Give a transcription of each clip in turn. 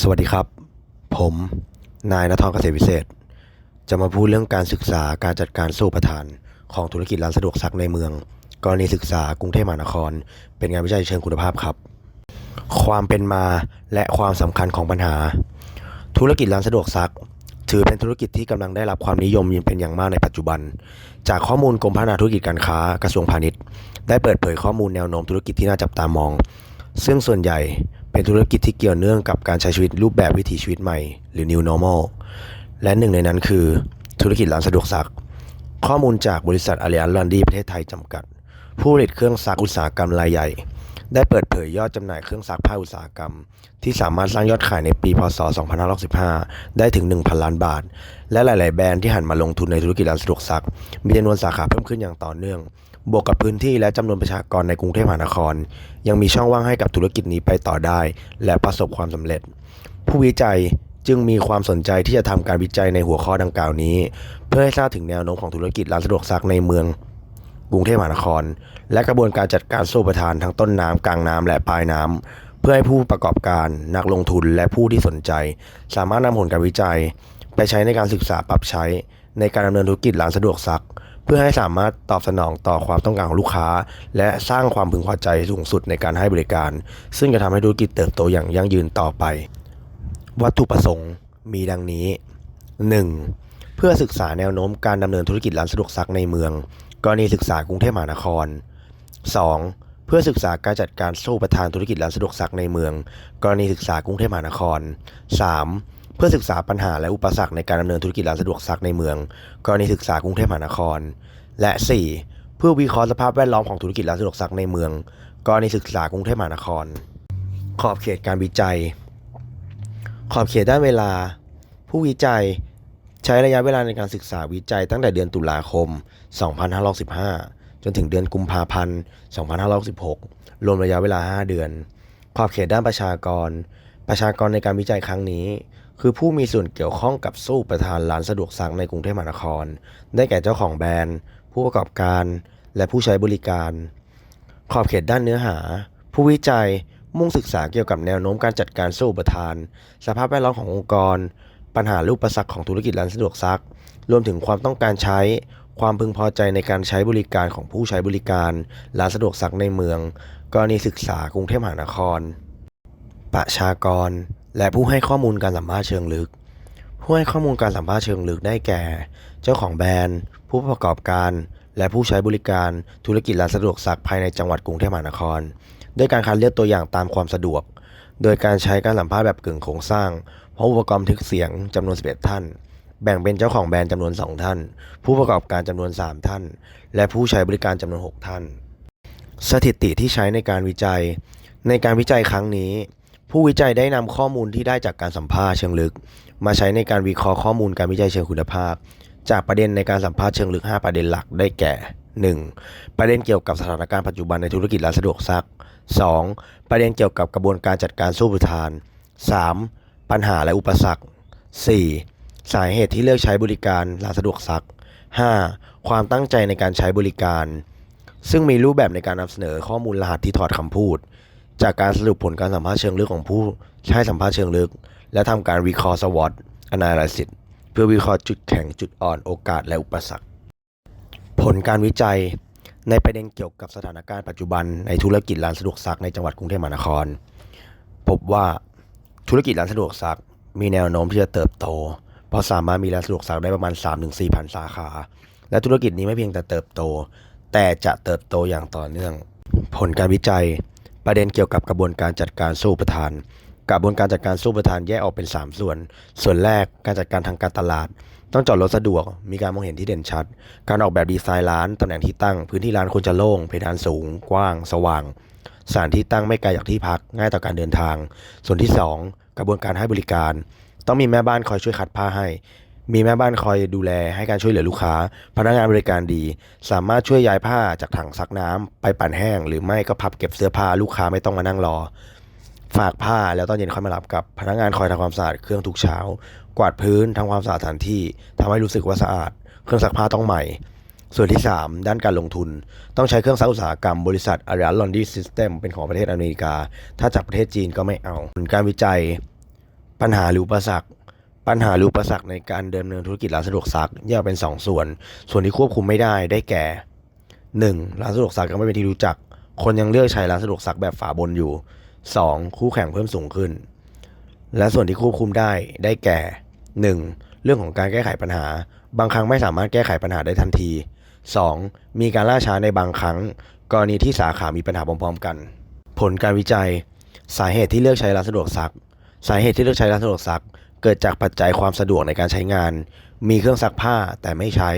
สวัสดีครับ ผม นายนทรเกษตรวิเศษ จะมาพูดเรื่องการศึกษาการจัดการสู้ประทานของธุรกิจร้านสะดวกซักในเมือง กรณีศึกษากรุงเทพมหานคร เป็นงานวิจัยเชิงคุณภาพครับ ความเป็นมาและความสำคัญของปัญหา ธุรกิจร้านสะดวกซัก ถือเป็นธุรกิจที่กำลังได้รับความนิยมเป็นอย่างมากในปัจจุบัน จากข้อมูลกรมพัฒนาธุรกิจการค้ากระทรวงพาณิชย์ ได้เปิดเผยข้อมูลแนวโน้มธุรกิจที่น่าจับตามอง ซึ่งส่วนใหญ่ เป็นธุรกิจที่เกี่ยวเนื่องกับการใช้ชีวิตรูปแบบวิถีชีวิตใหม่หรือ new normal และหนึ่งในนั้นคือธุรกิจร้านสะดวกซัก ข้อมูลจากบริษัทอารีอันลันดีประเทศไทยจำกัด ผู้ผลิตเครื่องซักอุตสาหกรรมรายใหญ่ ได้เปิดเผยยอดจำหน่ายเครื่องซักผ้าอุตสาหกรรม ที่สามารถสร้างยอดขายในปีพศ 2565 ได้ถึง 1,000 ล้านบาท และหลาย ๆ แบรนด์ที่หันมาลงทุนในธุรกิจร้านสะดวกซัก มีจำนวนสาขาเพิ่มขึ้นอย่างต่อเนื่อง บวกกับพื้นที่และจำนวนประชากรในกรุงเทพมหานคร ยังมีช่องว่างให้กับธุรกิจนี้ไปต่อได้ และประสบความสำเร็จ ผู้วิจัยจึงมีความสนใจที่จะทำการวิจัยในหัวข้อดังกล่าวนี้ เพื่อให้ทราบถึงแนวโน้มของธุรกิจร้านสะดวกซักในเมืองกรุงเทพมหานคร และกระบวนการจัดการสู้ประทานทั้งต้นน้ำกลางน้ำและปลายน้ำเพื่อให้ผู้ประกอบการนักลงทุนและผู้ที่สนใจ สามารถนำผลการวิจัย ไปใช้ในการศึกษาปรับใช้ในการดำเนินธุรกิจร้านสะดวกซัก เพื่อให้สามารถตอบสนองต่อความต้องการของลูกค้า และสร้างความพึงพอใจสูงสุดในการให้บริการ ซึ่งจะทำให้ธุรกิจเติบโตอย่างยั่งยืนต่อไป วัตถุประสงค์มีดังนี้ 1. เพื่อศึกษาแนวโน้มการดำเนินธุรกิจร้านสะดวกซักในเมือง กรณีศึกษากรุงเทพมหานคร 2. เพื่อศึกษาการจัดการสู้ประทานธุรกิจร้านสะดวกซักในเมือง กรณีศึกษากรุงเทพมหานคร 3. เพื่อศึกษาปัญหาและอุปสรรคในการดำเนินธุรกิจร้านสะดวกซักในเมือง กรณีศึกษากรุงเทพมหานคร และ 4. เพื่อวิเคราะห์สภาพแวดล้อมของธุรกิจร้านสะดวกซักในเมือง กรณีศึกษากรุงเทพมหานคร ขอบเขตการวิจัย ขอบเขตด้านเวลา ผู้วิจัยใช้ระยะเวลาในการศึกษาวิจัยตั้งแต่เดือนตุลาคม 2515 จนถึงเดือนกุมภาพันธ์ 2516 รวมระยะเวลา 5 เดือน ขอบเขตด้านประชากร ประชากรในการวิจัยครั้งนี้ คือผู้มีส่วนเกี่ยวข้องกับสู้ประธานร้านสะดวกซักในกรุงเทพมหานคร ได้แก่เจ้าของแบรนด์ ผู้ประกอบการและผู้ใช้บริการ ขอบเขตด้านเนื้อหา ผู้วิจัยมุ่งศึกษาเกี่ยวกับแนวโน้มการจัดการสู้ประทาน สภาพแวดล้อมขององค์กร ปัญหาลูกประสักของธุรกิจร้านสะดวกซัก รวมถึงความต้องการใช้ ความพึงพอใจในการใช้บริการของผู้ใช้บริการร้านสะดวกซักในเมือง กรณีศึกษากรุงเทพมหานคร ประชากร และผู้ให้ข้อมูลการสัมภาษณ์เชิงลึก ผู้ให้ข้อมูลการสัมภาษณ์เชิงลึกได้แก่ เจ้าของแบรนด์ ผู้ประกอบการ และผู้ใช้บริการธุรกิจร้านสะดวกซักภายในจังหวัดกรุงเทพมหานคร ด้วยการคัดเลือกตัวอย่างตามความสะดวก โดยการใช้การสัมภาษณ์แบบกึ่งโครงสร้างพร้อมอุปกรณ์ทึกเสียงจำนวน 11 ท่าน แบ่งเป็นเจ้าของแบรนด์จำนวน 2 ท่าน ผู้ประกอบการจำนวน 3 ท่าน และผู้ใช้บริการจำนวน 6 ท่าน สถิติที่ใช้ในการวิจัย ในการวิจัยครั้งนี้ ผู้วิจัยได้นำข้อมูลที่ได้จากการสัมภาษณ์เชิงลึก มาใช้ในการวิเคราะห์ข้อมูลการวิจัยเชิงคุณภาพ จากประเด็นในการสัมภาษณ์เชิงลึก 5 ประเด็นหลักได้แก่ 1. ประเด็นเกี่ยวกับสถานการณ์ปัจจุบันในธุรกิจร้านสะดวกซัก 2. ประเด็นเกี่ยวกับกระบวนการจัดการสู้ประทาน 3. ปัญหาและอุปสรรค 4. สาเหตุที่เลือกใช้บริการร้านสะดวกซัก 5. ความตั้งใจในการใช้บริการ ซึ่งมีรูปแบบในการนำเสนอข้อมูลรหัสที่ถอดคำพูด จากการสรุปผลการสัมภาษณ์เชิงลึกของผู้ใช้สัมภาษณ์เชิงลึก และทำการวิเคราะห์ SWOT Analysis เพื่อวิเคราะห์จุดแข็งจุดอ่อนโอกาสและอุปสรรค ผลการวิจัยในประเด็นเกี่ยวกับสถานการณ์ปัจจุบันในธุรกิจร้านสะดวกซักในจังหวัดกรุงเทพมหานคร พบว่าธุรกิจร้านสะดวกซักมีแนวโน้มที่จะเติบโต เพราะสามารถมีร้านสะดวกซักได้ประมาณ 3-4พันสาขา และธุรกิจนี้ไม่เพียงแต่เติบโต แต่จะเติบโตอย่างต่อเนื่อง ผลการวิจัย ประเด็นเกี่ยวกับกระบวนการจัดการสู้ประทาน กระบวนการจัดการสู้ประทานแยกออกเป็น 3 ส่วน ส่วนแรกการจัดการทางการตลาด ต้องจอดรถสะดวก มีการมองเห็นที่เด่นชัด การออกแบบดีไซน์ร้าน ตำแหน่งที่ตั้ง พื้นที่ร้านควรจะโล่ง เพดานสูง กว้าง สว่าง สถานที่ตั้งไม่ไกลจากที่พัก ง่ายต่อการเดินทาง ส่วนที่ 2 กระบวนการให้บริการ ต้องมีแม่บ้านคอยช่วยคัดผ้าให้ มีแม่บ้านคอยดูแลให้การช่วยเหลือลูกค้า พนักงานบริการดี สามารถช่วยย้ายผ้าจากถังซักน้ำไปปั่นแห้ง หรือไม่ก็พับเก็บเสื้อผ้าลูกค้าไม่ต้องมานั่งรอ ฝากผ้าแล้วตอนเย็นค่อยมารับกับพนักงานคอยทำความสะอาดเครื่องทุกเช้า กวาดพื้นทำความสะอาดสถานที่ทำให้รู้สึกว่าสะอาด เครื่องซักผ้าต้องใหม่ ส่วนที่ 3 ด้านการลงทุน ต้องใช้เครื่องซักอุตสาหกรรมบริษัท a r i a n Laundry System เป็นของประเทศอเมริกา ถ้าจากประเทศจีนก็ไม่เอาผลการวิจัย ปัญหาหรืออุปสรรค ปัญหาหรืออุปสรรคในการดำเนินธุรกิจร้านสะดวกซักแยกเป็นสองส่วน ส่วนที่ควบคุมไม่ได้ได้แก่ 1. ร้านสะดวกซักยังไม่เป็นที่รู้จัก คนยังเลือกใช้ร้านสะดวกซักแบบฝาบนอยู่ 2. คู่แข่งเพิ่มสูงขึ้น และส่วนที่ควบคุมได้ได้แก่ 1. เรื่องของการแก้ไขปัญหา บางครั้งไม่สามารถแก้ไขปัญหาได้ทันที 2. มีการล่าช้าในบางครั้ง กรณีที่สาขามีปัญหาพร้อมๆกัน ผลการวิจัย สาเหตุที่เลือกใช้ร้านสะดวกซัก สาเหตุที่เลือกใช้ร้านสะดวกซัก เกิดจากปัจจัยความสะดวกในการใช้งาน มีเครื่องซักผ้าแต่ไม่ใช้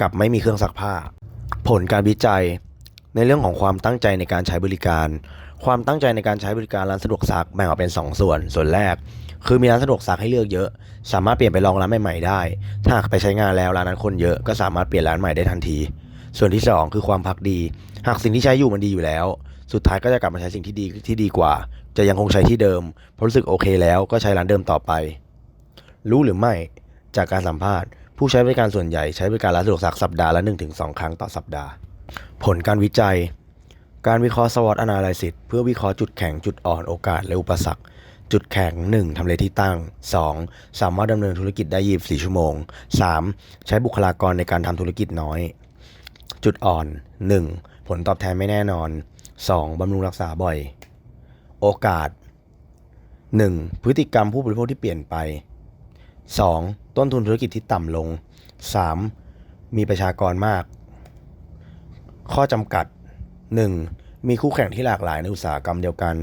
กับไม่มีเครื่องซักผ้า ผลการวิจัย ในเรื่องของความตั้งใจในการใช้บริการ ความตั้งใจในการใช้บริการร้านสะดวกซักแบ่งออกเป็น 2 ส่วน ส่วนแรก คือมีร้านสะดวกซักให้เลือกเยอะ สามารถเปลี่ยนไปลองร้านใหม่ๆได้ ถ้าหากไปใช้งานแล้วร้านนั้นคนเยอะก็สามารถเปลี่ยนร้านใหม่ได้ทันที ส่วนที่ 2 คือความพักดี หากสิ่งที่ใช้อยู่มันดีอยู่แล้ว สุดท้ายก็จะกลับมาใช้สิ่งที่ดีที่ดีกว่า จะยังคงใช้ที่เดิมเพราะรู้สึกโอเคแล้วก็ใช้ร้านเดิมต่อไป รู้หรือไม่จากการสัมภาษณ์ ผู้ใช้บริการส่วนใหญ่ใช้บริการร้านสะดวกซักสัปดาห์ละ 1-2 ครั้งต่อสัปดาห์ ผลการวิจัย การวิเคราะห์ SWOT analysis เพื่อวิเคราะห์จุดแข็งจุดอ่อนโอกาสและอุปสรรคจุดแข็ง 1. ทำเลที่ตั้ง 2. สามารถดำเนินธุรกิจได้ 24 ชั่วโมง 3. ใช้บุคลากรในการทำธุรกิจน้อย จุดอ่อน 1. ผลตอบแทนไม่แน่นอน 2. บำรุงรักษาบ่อย โอกาส 1. พฤติกรรมผู้บริโภคที่เปลี่ยนไป 2. ต้นทุนธุรกิจที่ต่ำลง 3. มีประชากรมาก ข้อจำกัด 1. มีคู่แข่งที่หลากหลายในอุตสาหกรรมเดียวกัน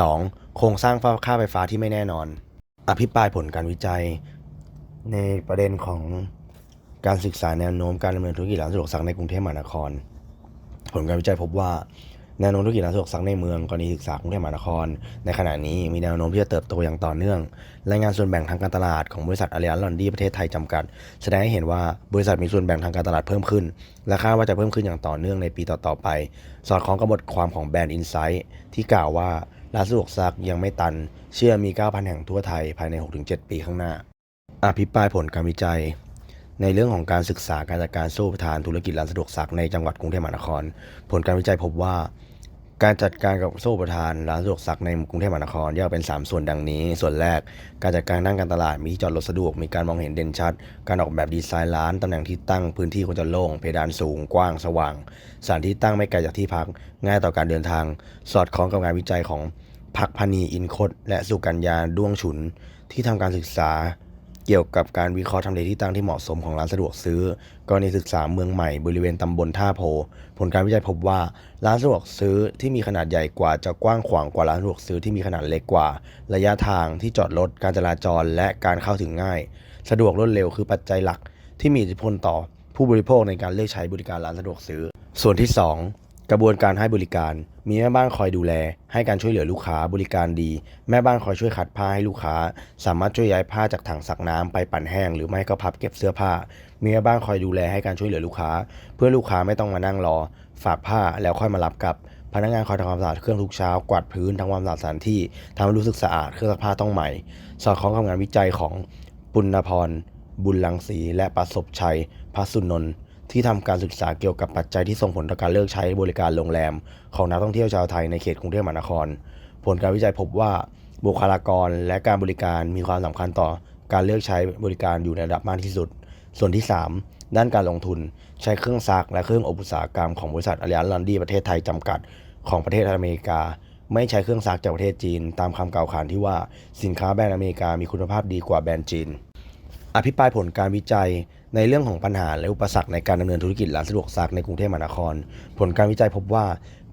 2. โครงสร้างค่าไฟฟ้าที่ไม่แน่นอน อภิปรายผลการวิจัย ในประเด็นของการศึกษาแนวโน้มการดำเนินธุรกิจร้านสะดวกซักในกรุงเทพมหานคร ผลการวิจัยพบว่า แนวโน้มธุรกิจร้านสะดวกซักในเมืองกรณีศึกษากรุงเทพมหานคร ในขณะนี้มีแนวโน้มที่จะเติบโตอย่างต่อเนื่อง รายงานส่วนแบ่งทางการตลาดของบริษัทอารียนลอนดี้ประเทศไทยจำกัด แสดงให้เห็นว่าบริษัทมีส่วนแบ่งทางการตลาดเพิ่มขึ้น และคาดว่าจะเพิ่มขึ้นอย่างต่อเนื่องในปีต่อๆไป สอดคล้องกับบทความของแบรนด์อินไซต์ที่กล่าวว่าร้านสะดวกซักยังไม่ตัน เชื่อมี 9,000 แห่งทั่วไทยภายใน 6-7 ปีข้างหน้า อภิปรายผลการวิจัยในเรื่องของการศึกษาการจัดการสู้ประทานธุรกิจร้านสะดวกซักในจังหวัดกรุงเทพมหานคร ผลการวิจัยพบว่า การจัดการกับโซ่ประทานร้านสะดวกซักในกรุงเทพมหานครแยกเป็น 3 ส่วนดังนี้ ส่วนแรก การจัดการด้านการตลาดมีที่จอดรถสะดวกมีการมองเห็นเด่นชัด การออกแบบดีไซน์ร้านตำแหน่งที่ตั้งพื้นที่ควรจะโล่งเพดานสูงกว้างสว่างสถานที่ตั้งไม่ไกลจากที่พัก ง่ายต่อการเดินทาง สอดคล้องกับงานวิจัยของพักพนีอินคตและสุกัญญาด้วงฉุนที่ทำการศึกษา เกี่ยวกับการวิเคราะห์ทำเลที่ตั้งที่เหมาะสมของร้านสะดวกซื้อ กรณีศึกษาเมืองใหม่บริเวณตำบลท่าโพ ผลการวิจัยพบว่าร้านสะดวกซื้อที่มีขนาดใหญ่กว่าจะกว้างขวางกว่าร้านสะดวกซื้อที่มีขนาดเล็กกว่า ระยะทางที่จอดรถการจราจรและการเข้าถึงง่าย สะดวกรวดเร็วคือปัจจัยหลัก ที่มีอิทธิพลต่อผู้บริโภคในการเลือกใช้บริการร้านสะดวกซื้อ ส่วนที่ 2 กระบวนการให้บริการ มีแม่บ้านคอยดูแล ให้การช่วยเหลือลูกค้าบริการดี แม่บ้านคอยช่วยขัดผ้าให้ลูกค้า สามารถช่วยย้ายผ้าจากถังซักน้ำไปปั่นแห้ง หรือไม่ก็พับเก็บเสื้อผ้า มีแม่บ้านคอยดูแลให้การช่วยเหลือลูกค้า เพื่อลูกค้าไม่ต้องมานั่งรอ ฝากผ้าแล้วค่อยมารับกลับ พนักงานคอยทำความสะอาดเครื่องทุกเช้ากวาดพื้นทำความสะอาดสถานที่ทำให้รู้สึกสะอาดเครื่องซักผ้าต้องใหม่ สอดคล้องกับงานวิจัยของปุณพรบุญลังสีและประสบชัยพัสุนนท์ ที่ทำการศึกษาเกี่ยวกับปัจจัยที่ส่งผลต่อการเลิกใช้บริการโรงแรม ของนักท่องเที่ยวชาวไทยในเขตกรุงเทพมหานคร ผลการวิจัยพบว่าบุคลากรและการบริการมีความสำคัญต่อการเลือกใช้บริการอยู่ในระดับมากที่สุด ส่วนที่ 3 ด้านการลงทุนใช้เครื่องซักและเครื่องอบอุตสาหกรรมของบริษัทอาริยันลอนดี้ประเทศไทยจำกัด ของประเทศอเมริกา ไม่ใช้เครื่องซักจากประเทศจีน ตามคำกล่าวขานที่ว่าสินค้าแบรนด์อเมริกามีคุณภาพดีกว่าแบรนด์จีน อภิปรายผลการวิจัย ในเรื่องของปัญหาและอุปสรรคในการดำเนินธุรกิจร้านสะดวกซักในกรุงเทพมหานคร ผลการวิจัยพบว่า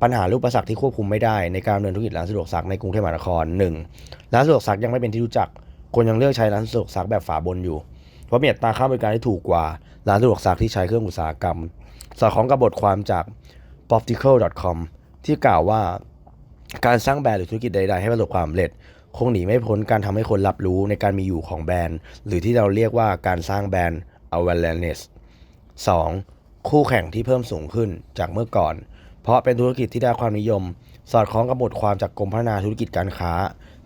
ปัญหาและอุปสรรคที่ควบคุมไม่ได้ในการดำเนินธุรกิจร้านสะดวกซักในกรุงเทพมหานคร 1. ร้านสะดวกซักยังไม่เป็นที่รู้จัก คนยังเลือกใช้ร้านสะดวกซักแบบฝาบนอยู่ เพราะมีอัตราค่าบริการที่ถูกกว่าร้านสะดวกซักที่ใช้เครื่องอุตสาหกรรม สอดคล้องกับบทความจาก poptical.com ที่กล่าวว่าการสร้างแบรนด์หรือธุรกิจใด ๆ ให้ประสบความสำเร็จคงหนีไม่พ้นการทำให้คนรับรู้ในการมีอยู่ของแบรนด์ หรือที่เราเรียกว่าการสร้างแบรนด์ awareness 2. คู่แข่งที่เพิ่มสูงขึ้นจากเมื่อก่อน เพราะเป็นธุรกิจที่ได้ความนิยม สอดคล้องกับบทความจากกรมพัฒนาธุรกิจการค้า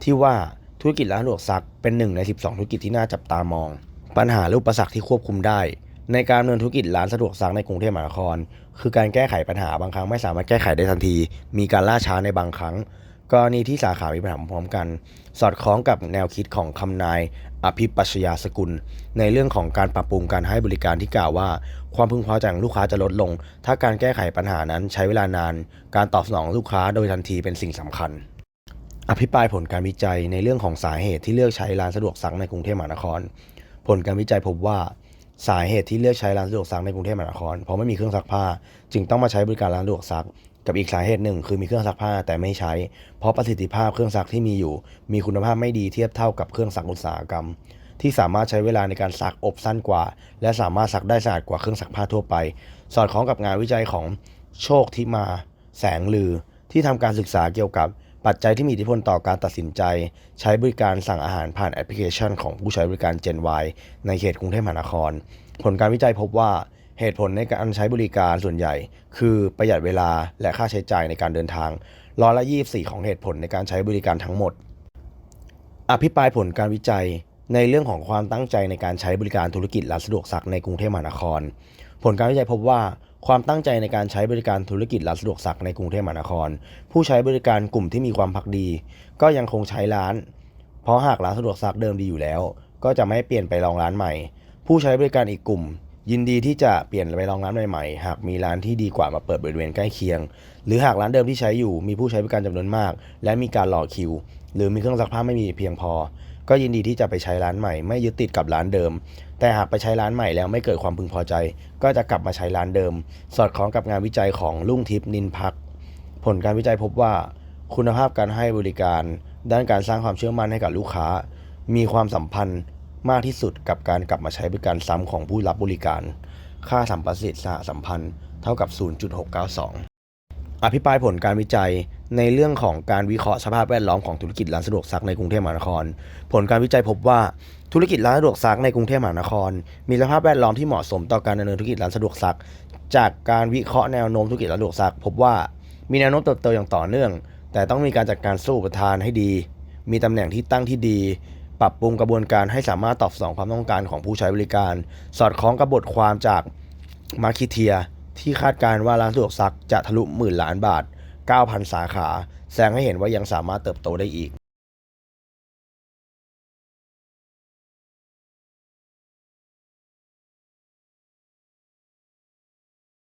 ที่ว่าธุรกิจร้านสะดวกซักเป็นหนึ่งใน 12 ธุรกิจที่น่าจับตามอง ปัญหาและอุปสรรคที่ควบคุมได้ ในการดำเนินธุรกิจร้านสะดวกซักในกรุงเทพมหานคร คือการแก้ไขปัญหาบางครั้งไม่สามารถแก้ไขได้ทันที มีการล่าช้าในบางครั้ง กรณีที่สาขามีปัญหาพร้อมกัน สอดคล้องกับแนวคิดของคำนายอภิปัชยาสกุล ในเรื่องของการปรับปรุงการให้บริการที่กล่าวว่า ความพึงพอใจของลูกค้าจะลดลง ถ้าการแก้ไขปัญหานั้นใช้เวลานาน การตอบสนองลูกค้าโดยทันทีเป็นสิ่งสำคัญ อภิปรายผลการวิจัยในเรื่องของสาเหตุที่เลือกใช้ร้านสะดวกซักในกรุงเทพมหานคร ผลการวิจัยพบว่าสาเหตุที่เลือกใช้ร้านสะดวกซักในกรุงเทพมหานครเพราะไม่มีเครื่องซักผ้า จึงต้องมาใช้บริการร้านสะดวกซัก กับอีกสาเหตุหนึ่งคือมีเครื่องซักผ้าแต่ไม่ใช้ เพราะประสิทธิภาพเครื่องซักที่มีอยู่ มีคุณภาพไม่ดีเทียบเท่ากับเครื่องซักอุตสาหกรรม ที่สามารถใช้เวลาในการซักอบสั้นกว่า และสามารถซักได้สะอาดกว่าเครื่องซักผ้าทั่วไป สอดคล้องกับงานวิจัยของโชคทิมา แสงลือ ที่ทำการศึกษาเกี่ยวกับปัจจัยที่มีอิทธิพลต่อการตัดสินใจ ใช้บริการสั่งอาหารผ่านแอปพลิเคชัน ของผู้ใช้บริการ Gen Y ในเขตกรุงเทพมหานคร ผลการวิจัยพบว่า เหตุผลในการใช้บริการส่วนใหญ่ คือประหยัดเวลาและค่าใช้จ่ายในการเดินทางร้อยละ24 ของเหตุผลในการใช้บริการทั้งหมด อภิปรายผลการวิจัยในเรื่องของความตั้งใจในการใช้บริการธุรกิจร้านสะดวกซักในกรุงเทพมหานคร ผลการวิจัยพบว่าความตั้งใจในการใช้บริการธุรกิจร้านสะดวกซักในกรุงเทพมหานคร ผู้ใช้บริการกลุ่มที่มีความพักดี ก็ยังคงใช้ร้าน เพราะหากร้านสะดวกซักเดิมดีอยู่แล้ว ก็จะไม่เปลี่ยนไปลองร้านใหม่ ผู้ใช้บริการอีกกลุ่ม ยินดีที่จะเปลี่ยนไปลองร้านใหม่ๆ หากมีร้านที่ดีกว่ามาเปิดบริเวณใกล้เคียง หรือหากร้านเดิมที่ใช้อยู่มีผู้ใช้บริการจำนวนมาก และมีการรอคิว หรือมีเครื่องซักผ้าไม่มีเพียงพอ ก็ยินดีที่จะไปใช้ร้านใหม่ ไม่ยึดติดกับร้านเดิม แต่หากไปใช้ร้านใหม่แล้วไม่เกิดความพึงพอใจ ก็จะกลับมาใช้ร้านเดิม สอดคล้องกับงานวิจัยของลุ่งทิพย์นินพัก ผลการวิจัยพบว่า คุณภาพการให้บริการ ด้านการสร้างความเชื่อมั่นให้กับลูกค้า มีความสัมพันธ์ มากที่สุดกับการกลับมาใช้บริการซ้ำของผู้รับบริการ ค่าสัมประสิทธิ์สหสัมพันธ์เท่ากับ 0.692 อภิปรายผลการวิจัยในเรื่องของการวิเคราะห์สภาพแวดล้อมของธุรกิจร้านสะดวกซักในกรุงเทพมหานคร ผลการวิจัยพบว่าธุรกิจร้านสะดวกซักในกรุงเทพมหานคร มีสภาพแวดล้อมที่เหมาะสมต่อการดำเนินธุรกิจร้านสะดวกซัก จากการวิเคราะห์แนวโน้มธุรกิจร้านสะดวกซัก พบว่ามีแนวโน้มเติบโตอย่างต่อเนื่อง แต่ต้องมีการจัดการสู้ประทานให้ดี มีตำแหน่งที่ตั้งที่ดี ปรับปรุงกระบวนการให้สามารถตอบสนองความต้องการของผู้ใช้บริการ สอดคล้องกับบทความจากมาคิเทียที่คาดการว่าร้านสะดวกซักจะทะลุหมื่นล้านบาท 9,000 สาขา แสดงให้เห็นว่ายังสามารถเติบโตได้อีก